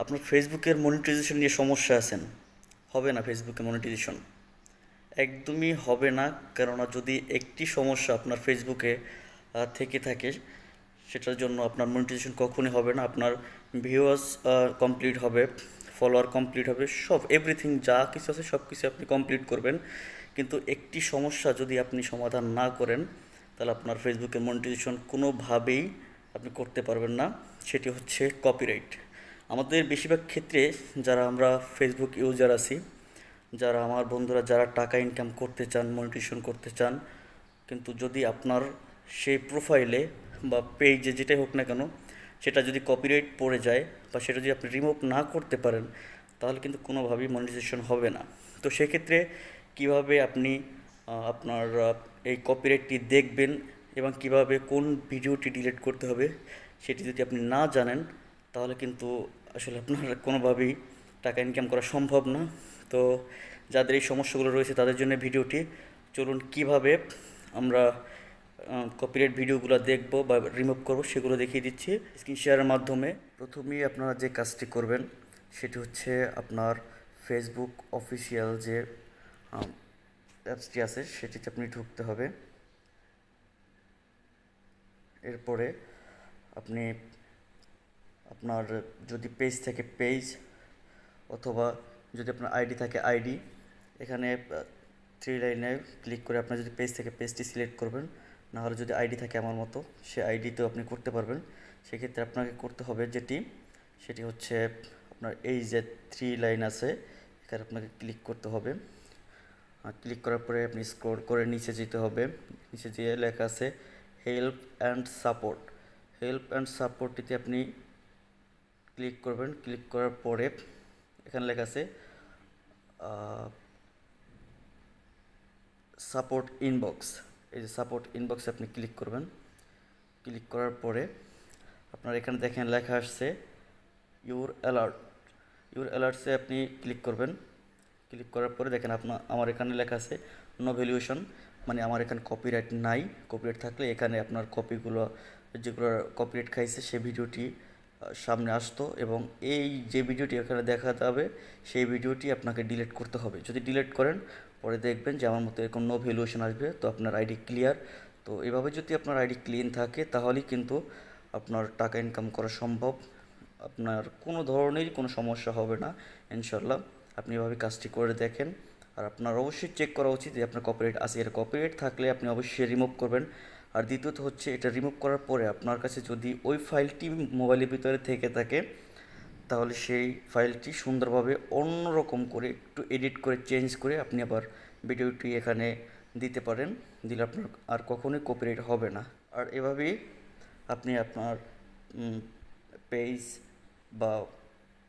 আপনার ফেসবুকের মনিটাইজেশন নিয়ে সমস্যা আছেন, হবে না ফেসবুকে মনিটাইজেশন একদমই হবে না, কেননা যদি একটি সমস্যা আপনার ফেসবুকে থেকে থাকে, সেটার জন্য আপনার মনিটাইজেশন কখনই হবে না, আপনার ভিউয়ার্স কমপ্লিট হবে ফলোয়ার কমপ্লিট হবে, সব এভরিথিং যা কিছু আছে সব কিছু আপনি কমপ্লিট করবেন। কিন্তু একটি সমস্যা যদি আপনি সমাধান না করেন, তাহলে আপনার ফেসবুকে মনিটাইজেশন কোনোভাবেই আপনি করতে পারবেন না, সেটি হচ্ছে কপিরাইট আমাদের বেশিরভাগ ক্ষেত্রে যারা আমরা ফেসবুক ইউজার আছি, যারা আমার বন্ধুরা যারা টাকা ইনকাম করতে চান মনিটেশন করতে চান, কিন্তু যদি আপনার সেই প্রোফাইলে বা পেজে যেটাই হোক না কেন, সেটা যদি কপিরাইট পড়ে যায় বা সেটা যদি আপনি রিমুভ না করতে পারেন, তাহলে কিন্তু কোনোভাবেই মনিটাইজেশন হবে না। তো সেক্ষেত্রে কীভাবে আপনি আপনার এই কপিরাইটটি দেখবেন এবং কীভাবে কোন ভিডিওটি ডিলিট করতে হবে, সেটি যদি আপনি না জানেন, তাহলে কিন্তু আসলে আপনার কোনোভাবেই টাকা ইনকাম করা সম্ভব না। তো যাদের এই সমস্যাগুলো রয়েছে তাদের জন্য ভিডিওটি। চলুন কীভাবে আমরা কপিরাইট ভিডিওগুলো দেখব বা রিমুভ করব সেগুলো দেখিয়ে দিচ্ছি। স্ক্রিন শেয়ারের মাধ্যমে প্রথমেই আপনারা যে কাজটি করবেন সেটি হচ্ছে আপনার ফেসবুক অফিসিয়াল যে অ্যাপসটি আছে সেটিতে আপনি ঢুকতে হবে। এরপরে আপনি আপনার যদি পেজ থেকে পেজ অথবা যদি আপনার আইডি থাকে আইডি এখানে থ্রি লাইনে ক্লিক করে আপনার যদি পেজ থেকে পেজটি সিলেক্ট করবেন না হলে যদি আইডি থাকে আমার মতো, সে আইডিতেও আপনি করতে পারবেন। সেক্ষেত্রে আপনাকে করতে হবে যেটি, সেটি হচ্ছে আপনার এই যে থ্রি লাইন আছে, এখানে আপনাকে ক্লিক করতে হবে। ক্লিক করার পরে আপনি স্ক্রল করে নিচে যেতে হবে। নিচে যেয়ে লেখা আছে help and support help and সাপোর্টটিতে আপনি ক্লিক করবেন, ক্লিক করার পরে এখানে লেখা আছে সাপোর্ট ইনবক্স। এই যে সাপোর্ট ইনবক্সে আপনি ক্লিক করবেন। ক্লিক করার পরে আপনার এখানে দেখেন লেখা আসছে ইউর অ্যালার্ট ইউর অ্যালার্টসে আপনি ক্লিক করবেন। ক্লিক করার পরে দেখেন আপনার আমার এখানে লেখা আছে নো ভ্যালুয়েশন মানে আমার এখানে কপিরাইট নাই। কপিরাইট থাকলে এখানে আপনার কপিগুলো যেগুলো কপিরাইট খাইছে সে ভিডিওটি সামনে আসতো এবং এই যে ভিডিওটি এখানে দেখা যাবে সেই ভিডিওটি আপনাকে ডিলিট করতে হবে। যদি ডিলিট করেন, পরে দেখবেন যে আমার মতো এরকম নো ভ্যালুয়েশন আসবে, তো আপনার আইডি ক্লিয়ার তো এভাবে যদি আপনার আইডি ক্লিন থাকে, তাহলেই কিন্তু আপনার টাকা ইনকাম করা সম্ভব। আপনার কোনো ধরনেরই কোনো সমস্যা হবে না ইনশাল্লাহ আপনি এভাবে কাজটি করে দেখেন। আর আপনার অবশ্যই চেক করা উচিত যে আপনার কপিরাইট আছে। এর কপিরাইট থাকলে আপনি অবশ্যই রিমুভ করবেন। আর দ্বিতীয়ত হচ্ছে এটা রিমুভ করার পরে আপনার কাছে যদি ওই ফাইলটি মোবাইলের ভিতরে থেকে থাকে, তাহলে সেই ফাইলটি সুন্দরভাবে অন্যরকম করে একটু এডিট করে চেঞ্জ করে আপনি আবার ভিডিওটি এখানে দিতে পারেন। দিলে আপনার আর কখনোই কপিরাইট হবে না। আর এভাবেই আপনি আপনার পেজ বা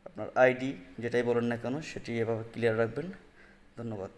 আপনার আইডি যেটাই বলেন না কেন, সেটি এভাবে ক্লিয়ার রাখবেন। ধন্যবাদ।